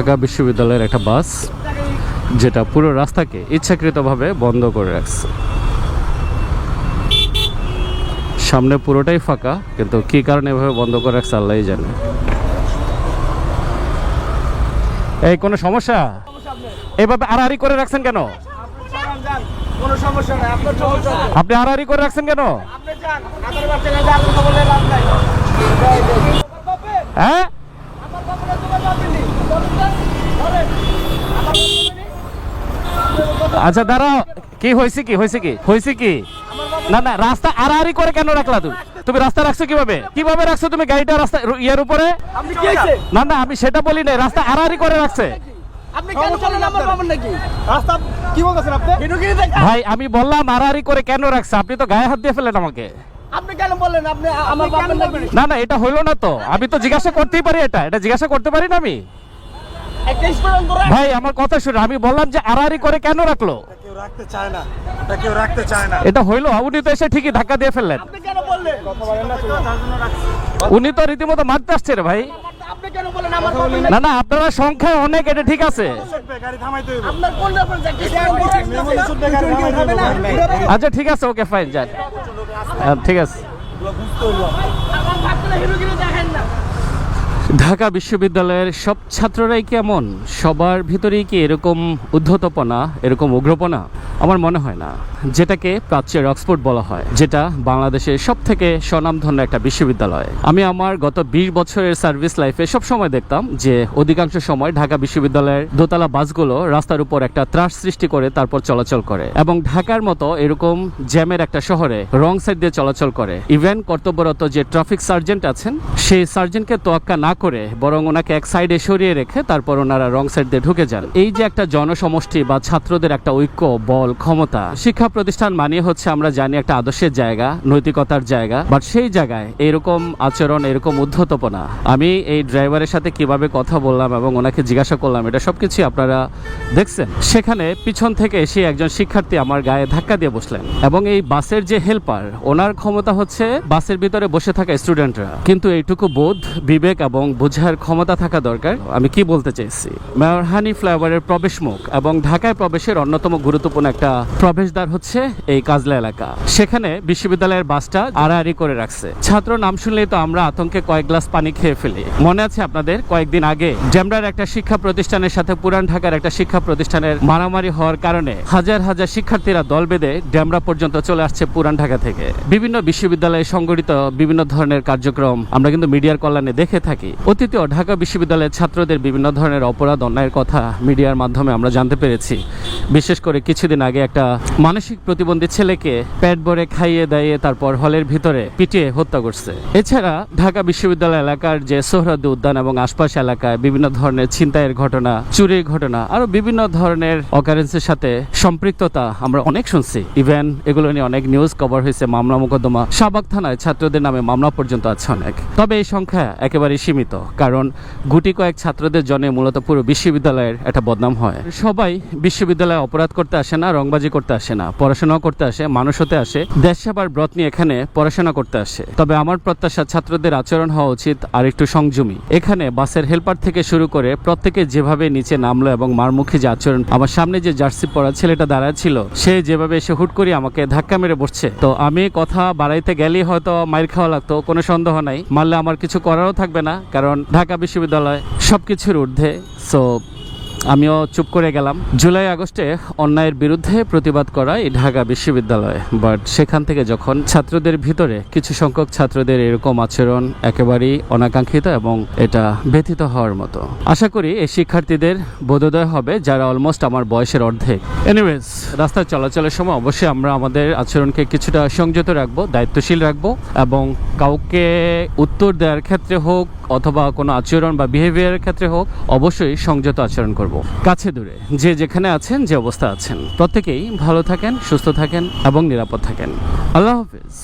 ঢাকা বিশ্ববিদ্যালয়ের একটা বাস যেটা পুরো রাস্তাকে ইচ্ছাকৃতভাবে বন্ধ করে রাখছে। সামনে পুরোটাই ফাঁকা কিন্তু কি কারণে এভাবে বন্ধ করে রাখছে আল্লাহ জানে। এই কোনো সমস্যা? এইভাবে আড়াআড়ি করে রাখছেন কেন। আপনি আড়াআড়ি করে রাখছেন কেন? হ্যাঁ? আচ্ছা দাঁড়াও। কি হয়েছে কি? হয়েছে কি? হয়েছে কি? না না রাস্তা আড়াআড়ি করে কেন রাখলা তুমি? তুমি রাস্তা রাখছো কীভাবে? কীভাবে রাখছো তুমি গাড়িটা রাস্তা ইয়ের উপরে? না না আমি সেটা বলি নাই রাস্তা আড়াআড়ি করে রাখছে। আপনি কেন বলেন আমার বাবার নাকি? রাস্তা কি বলতেছেন আপনি? হিনুগিরি দেখ ভাই আমি বললাম আড়াআড়ি করে কেন রাখছে? আপনি তো গায়ে হাত দিয়ে ফেলেন আমাকে। আপনি কেন বললেন আপনি আমার বাবার নাকি? না না এটা হইল না তো। আমি তো জিজ্ঞাসা করতেই পারি এটা। এটা জিজ্ঞাসা করতে পারি না আমি? ভাই আমার কথা শুনে আমি বললাম যে আড়াআড়ি করে কেন রাখল কেউ রাখতে চায় না এটা কেউ রাখতে চায় না এটা হইল উনি তো এসে ঠিকই ধাক্কা দিয়ে ফেললেন আপনি কেন বললেন কথা বলেন না উনি তো রীতিমতো মারতে আসছে রে ভাই আপনি কেন বলেন আমার না না আপনারা সংখ্যায় অনেক এটা ঠিক আছে আচ্ছা ঠিক আছে ওকে ফাইন যান হ্যাঁ, ঠিক আছে আমার ভাবতে হিনুগিরি দেখেন না ঢাকা বিশ্ববিদ্যালয়ের সব ছাত্ররাই কেমন? সবার ভিতরেই কি এরকম উদ্ধতপনা, এরকম উগ্রপনা? আমার মনে হয় না। যেটাকে প্রাচ্যের অক্সফোর্ড বলা হয়, যেটা বাংলাদেশের সব থেকে স্বনামধন্য একটা বিশ্ববিদ্যালয়। আমি আমার গত বিশ বছরের সার্ভিস লাইফে সব সময় দেখতাম যে অধিকাংশ সময় ঢাকা বিশ্ববিদ্যালয়ের দোতলা বাসগুলো রাস্তার উপর একটা ত্রাস সৃষ্টি করে, তারপর চলাচল করে। এবং ঢাকার মতো এরকম জ্যামের একটা শহরে রং সাইড দিয়ে চলাচল করে। ইভেন কর্তব্যরত যে ট্রাফিক সার্জেন্ট আছেন, সেই সার্জেন্টকে তোয়াক্কা না করে, বরং ওনাকে এক সাইডে সরিয়ে রেখে তারপর ওনারা রং সাইড দিয়ে ঢুকে যান। এই যে একটা জনসমষ্টি বা ছাত্রদের একটা ঐক্য, বল, ক্ষমতা, শিক্ষা প্রতিষ্ঠান মানিয়ে হচ্ছে আমরা জানি একটা আদর্শের জায়গা, নৈতিকতার জায়গা। বাট সেই জায়গায় এরকম আচরণ, এরকম উদ্ধতপনা, আমি এই ড্রাইভারের সাথে কীভাবে কথা বললাম এবং ওনাকে জিজ্ঞাসা করলাম, এটা সবকিছু আপনারা দেখছেন। সেখানে পিছন থেকে এসে একজন শিক্ষার্থী আমার গায়ে ধাক্কা দিয়ে বসলেন এবং এই বাসের যে হেল্পার, ওনার ক্ষমতা হচ্ছে বাসের ভিতরে বসে থাকা স্টুডেন্টরা। কিন্তু এইটুকু বোধ, বিবেক এবং বোঝার ক্ষমতা থাকা দরকার। আমি কি বলতে চাইছি? মেয়রহানি ফ্লাইওভারের প্রবেশ মুখ এবং ঢাকায় প্রবেশের অন্যতম গুরুত্বপূর্ণ একটা প্রবেশদ্বার হচ্ছে এই কাজলা এলাকা। সেখানে বিশ্ববিদ্যালয়ের বাসটা আড়াআড়ি করে রাখছে। ছাত্র নাম শুনলেই তো আমরা আতঙ্কে কয়েক গ্লাস পানি খেয়ে ফেলি। মনে আছে আপনাদের, কয়েকদিন আগে ডেমরার একটা শিক্ষা প্রতিষ্ঠানের সাথে পুরান ঢাকার একটা শিক্ষা প্রতিষ্ঠানের মারামারি হওয়ার কারণে হাজার হাজার শিক্ষার্থীরা দল বেঁধে ডেমরা পর্যন্ত চলে আসছে পুরান ঢাকা থেকে। বিভিন্ন বিশ্ববিদ্যালয়ে সংগঠিত বিভিন্ন ধরনের কার্যক্রম আমরা কিন্তু মিডিয়ার কল্যাণে দেখে থাকি। অতীতেও ঢাকা বিশ্ববিদ্যালয়ের ছাত্রদের বিভিন্ন ধরনের অপরাধ অন্যায়ের কথা মিডিয়ার মাধ্যমে আমরা জানতে পেরেছি। বিশেষ করে কিছুদিন আগে একটা মানসিক প্রতিবন্ধী ছেলেকে পেট ভরে খাইয়ে দাইয়ে তারপর হলের ভিতরে পিটিয়ে হত্যা করছে। এছাড়া ঢাকা বিশ্ববিদ্যালয় এলাকার যে সোহরাদি উদ্যান এবং আশপাশ এলাকায় বিভিন্ন ধরনের ছিনতাইয়ের ঘটনা, চুরির ঘটনা আরও বিভিন্ন ধরনের অকারেন্সের সাথে সম্পৃক্ততা আমরা অনেক শুনছি। ইভেন এগুলো নিয়ে অনেক নিউজ কভার হয়েছে মামলা মোকদ্দমা। শাহবাগ থানায় ছাত্রদের নামে মামলা পর্যন্ত আছে অনেক। তবে এই সংখ্যা একেবারে সীমিত, কারণ গুটি কয়েক ছাত্রদের জন্য মূলত পুরো বিশ্ববিদ্যালয়ের একটা বদনাম হয়। সবাই বিশ্ববিদ্যালয়ে অপরাধ করতে আসে না, রংবাজি করতে আসে না, পড়াশোনাও করতে আসে, মানুষ হতে আসে দেশ সেবার ব্রত নিয়ে এখানে পড়াশোনা করতে আসে। তবে আমার প্রত্যাশা ছাত্রদের আচরণ হওয়া উচিত আর একটু সংযমী। এখানে বাসের হেল্পার থেকে শুরু করে প্রত্যেকে যেভাবে নিচে নামলো এবং মারমুখী যে আচরণ, আমার সামনে যে জার্সি পরা ছেলেটা দাঁড়ায় ছিল, সে যেভাবে এসে হুট করে আমাকে ধাক্কা মেরে বসছে। তো আমি কথা বাড়াইতে গেলেই হয়তো মাইর খাওয়া লাগতো, কোনো সন্দেহ নাই। মারলে আমার কিছু করারও থাকবে না, কারণ ঢাকা বিশ্ববিদ্যালয় সবকিছুর ঊর্ধ্বে। সো আমিও চুপ করে গেলাম। জুলাই আগস্টে অন্যায়ের বিরুদ্ধে প্রতিবাদ করা এই ঢাকা বিশ্ববিদ্যালয়, বাট সেখান থেকে যখন ছাত্রদের ভিতরে কিছু সংখ্যক ছাত্রদের এরকম আচরণ একেবারেই অনাকাঙ্ক্ষিত এবং এটা ব্যথিত হওয়ার মতো। আশা করি এই শিক্ষার্থীদের বোধোদয় হবে যারা অলমোস্ট আমার বয়সের অর্ধেক। এনিওয়েজ রাস্তায় চলাচলের সময় অবশ্যই আমরা আমাদের আচরণকে কিছুটা সংযত রাখব, দায়িত্বশীল রাখব এবং কাউকে উত্তর দেওয়ার ক্ষেত্রে হোক অথবা কোনো আচরণ বা বিহেভিয়ারের ক্ষেত্রে হোক, অবশ্যই সংযত আচরণ করব। কাছে দূরে, যে যেখানে আছেন, যে অবস্থা আছেন। প্রত্যেকেই ভালো থাকেন, সুস্থ থাকেন এবং নিরাপদ থাকেন। আল্লাহ হাফিজ।